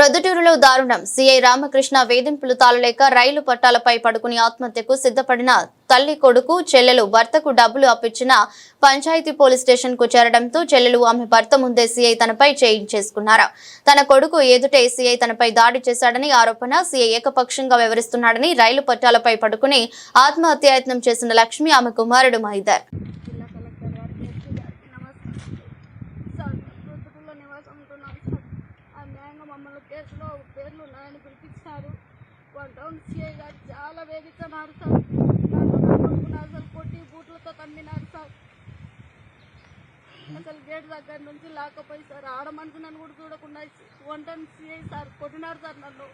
ప్రొద్దుటూరులో దారుణం. సీఐ రామకృష్ణ వేధింపులు తాళలేక రైలు పట్టాలపై పడుకుని ఆత్మహత్యకు సిద్ధపడిన తల్లి కొడుకు చెల్లెలు భర్తకు డబ్బులు అప్పించిన పంచాయతీ పోలీస్ స్టేషన్కు చేరడంతో చెల్లెలు ఆమె భర్త ముందే సీఐ తనపై చేయించేసుకున్నారు తన కొడుకు ఎదుటే సీఐ తనపై దాడి చేశాడని ఆరోపణ సీఐ ఏకపక్షంగా వ్యవహరిస్తున్నాడని రైలు పట్టాలపై పడుకుని ఆత్మహత్యాయత్నం చేసిన లక్ష్మి ఆమె కుమారుడు మైదర్ జిల్లా మమ్మల్ని కేసులో పేర్లు ఉన్నాయని పిలిపించారు వన్ టౌన్ సిఐ గారు చాలా వేధిస్తున్నారు సార్. అసలు కొట్టి బూట్లతో తమ్మినారు సార్. అసలు గేట్ దగ్గర నుంచి లేకపోయి సార్. ఆడ మనిషి నన్ను కూడా చూడకుండా వన్ టౌన్ సిఐ సార్ కొట్టినారు సార్ నన్ను.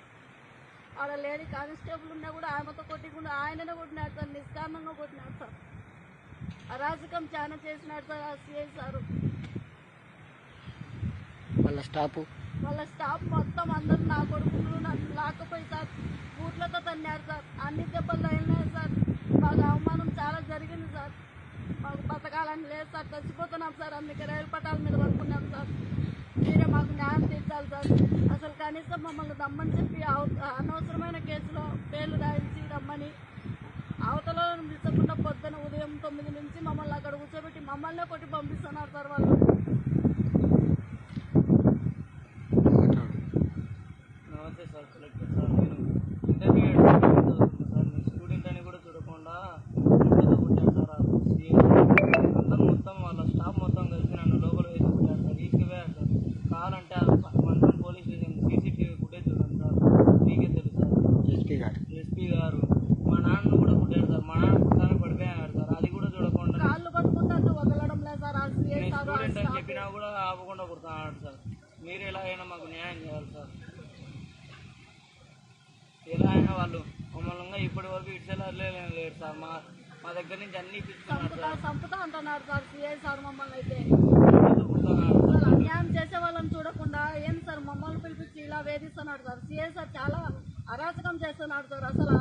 ఆడ లేడీ కానిస్టేబుల్ ఉన్నా కూడా ఆమెతో కొట్టకుండా ఆయననే కొట్టినారు సార్. నిష్కారణంగా కొట్టినారు సార్. అరాజకం చాలా చేసినారు సార్ ఆ సిఐ సారు. వాళ్ళ స్టాఫ్ వాళ్ళ స్టాఫ్ మొత్తం అందరూ నా కొడుకులు నన్ను లాక్కపోయి సార్. బూట్లతో తన్నారు సార్. అన్ని దెబ్బలు తగిలినాయి సార్. మాకు అవమానం చాలా జరిగింది సార్. మాకు బతకాలని లేదు సార్. చచ్చిపోతున్నాం సార్. అందుకే రైలు పట్టాల మీద పడుకున్నాం సార్. మీరే మాకు న్యాయం తీర్చాలి సార్. అసలు కనీసం మమ్మల్ని దమ్మని చెప్పి అవ- అనవసరమైన కేసులో పేర్లు రాయించి రమ్మని. అవతల పిలిచకుండా పొద్దున ఉదయం తొమ్మిది నుంచి మమ్మల్ని అక్కడ కూర్చోబెట్టి మమ్మల్నే కొట్టి పంపిస్తున్నారు సార్ వాళ్ళు నమస్తే సార్ కలెక్టర్ సార్ నేను ఇంటర్మీడియట్ స్టూడెంట్ చదువుతున్నా సార్ నేను స్టూడెంట్ అని కూడా చూడకుండా ఇంట్లో కొట్టాను సార్ ఆ సీఏ. అందరూ మొత్తం వాళ్ళ స్టాఫ్ మొత్తం కలిసి నన్ను లోపల వేసి కొట్టారు సార్ తీసుకుపోయారు సార్ కావాలంటే ఆ మండలం పోలీస్ స్టేషన్ సీసీటీవీ ఫుటేజ్ చూడండి సార్ మీకే తెలుసు సార్ ఎస్పీ గారు ఎస్పీ గారు మా నాన్న కూడా కొట్టారు సార్ మా నాన్న కుట్టాను పడిపోయారు సార్ అది కూడా చూడకుండా కాళ్ళు పట్టుకుంటే వదలడం లేదు సార్ ఆ సిఐ నేను సార్ ఆ స్టూడెంట్ అని స్టాఫ్. చెప్పినా కూడా ఆపకుండా కుడుతున్నాడు సార్ మీరు ఎలా అయినా మాకు న్యాయం చేయాలి సార్. ఎలా అయినా వాళ్ళు మమ్మల్ని ఇప్పటి వరకు ఇట్సేలా లేరు సార్. మా మా దగ్గర నుంచి అన్ని తీసుకున్నారు సంపుతా అంటున్నారు సార్. సిఐ సార్ మమ్మల్ని అయితే. అన్యాయం చేసే వాళ్ళని చూడకుండా ఏం సార్ మమ్మల్ని పిలిపించి ఇలా వేధిస్తున్నాడు సార్? సిఐ సార్ చాలా అరాచకం చేస్తున్నాడు సార్. అసలు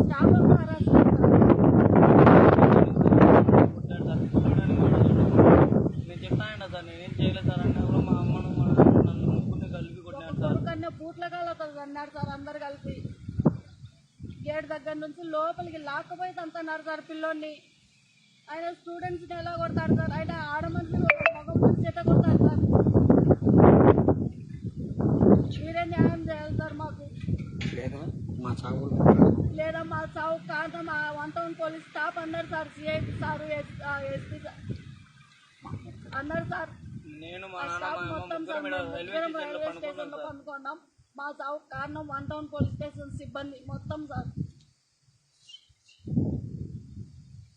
స్టాఫ్ అంతా అరాచకం సార్. కొట్టాడు సార్ చూడడానికి కూడా చూడకుండా. నేను చెప్తానంట సార్ నేనేం చేయలేదు సార్ అన్నా కూడా మా అమ్మను మా నాన్న నన్ను ముగ్గురిని కలిపి కొట్టినాడు సార్ కొడుకన్నే కాళ్ళతో అన్నారు సార్ అందరు కలిపి గేట్ దగ్గర నుంచి లోపలికి లాక్కపోయి తంతున్నారు సార్ పిల్లోని ఆయన స్టూడెంట్స్ని ఎలా కొడతారు సార్? ఆయన ఆడ మగ మనిషి ఎట్లా కొడతారు సార్. మీరే న్యాయం చేయాలి సార్ మాకు. లేదా మా చావులు లేదా మా చావు కారణం మా వన్ టౌన్ పోలీస్ స్టాఫ్ అన్నారు sir CI sir SP sir. అన్నారు సార్. నేను మా నాన్న స్టాఫ్ మా అమ్మ మొత్తం రైల్వే ముగ్గురం స్టేషన్లో రైల్వే మా చావు కారణం వన్ టౌన్ పోలీస్ స్టేషన్ సిబ్బంది. మొత్తం సార్.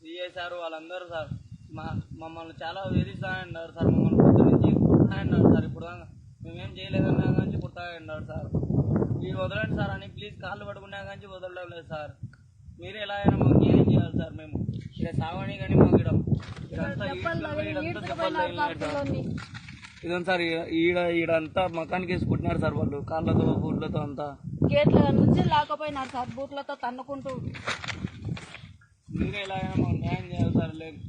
సిఐ సార్ వాళ్ళందరూ సార్ మా మమ్మల్ని చాలా వేధిస్తానన్నారు సార్. మమ్మల్ని పొద్దు నుంచి కుడతానన్నారు సార్. ఇప్పుడు మేమేం చేయలేదన్నా కానీ కుడతానన్నారు సార్. మీరు వదలండి సార్ అని ప్లీజ్ కాళ్ళు పడుకున్నా కానీ వదలడం లేదు సార్. మీరు ఎలా అయినా మాకు న్యాయం చేయాలి సార్ మేము. ఇక్కడ సావని కానీ మాకు ఇక్కడ ఇదంతా సార్ ఈడ- ఈడ ఈడంతా మకానికి వేసి కుట్టినారు సార్ వాళ్ళు. కాళ్ళతో బూట్లతో అంతా. గేట్ల నుంచి లాకపోయినారు సార్ బూట్లతో తన్నుకుంటూ. మీరే అయినా మాకు న్యాయం చేయాలి సార్ లేదు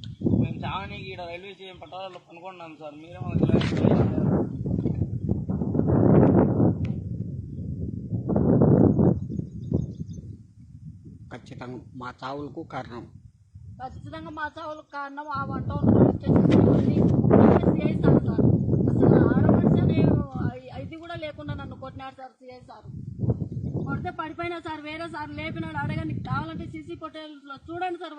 మేము చావనికి ఈడ రైల్వే స్టేషన్ పట్టాలలో పనుకున్నాం సార్. మీరే మాకు ఇలా ఖచ్చితంగా మా చావులకు కారణం. ఖచ్చితంగా మా చావులకు కారణం ఆ సిఐ సార్ సార్ అసలు ఆడమనిషి అనే ఇది కూడా లేకుండా నన్ను కొట్టినాడు సార్ సిఐ సార్. కొడితే పడిపోయినా సార్ వేరే సార్ లేపినాడు అడగండి కావాలంటే సీసీ ఫోటోలో చూడండి సార్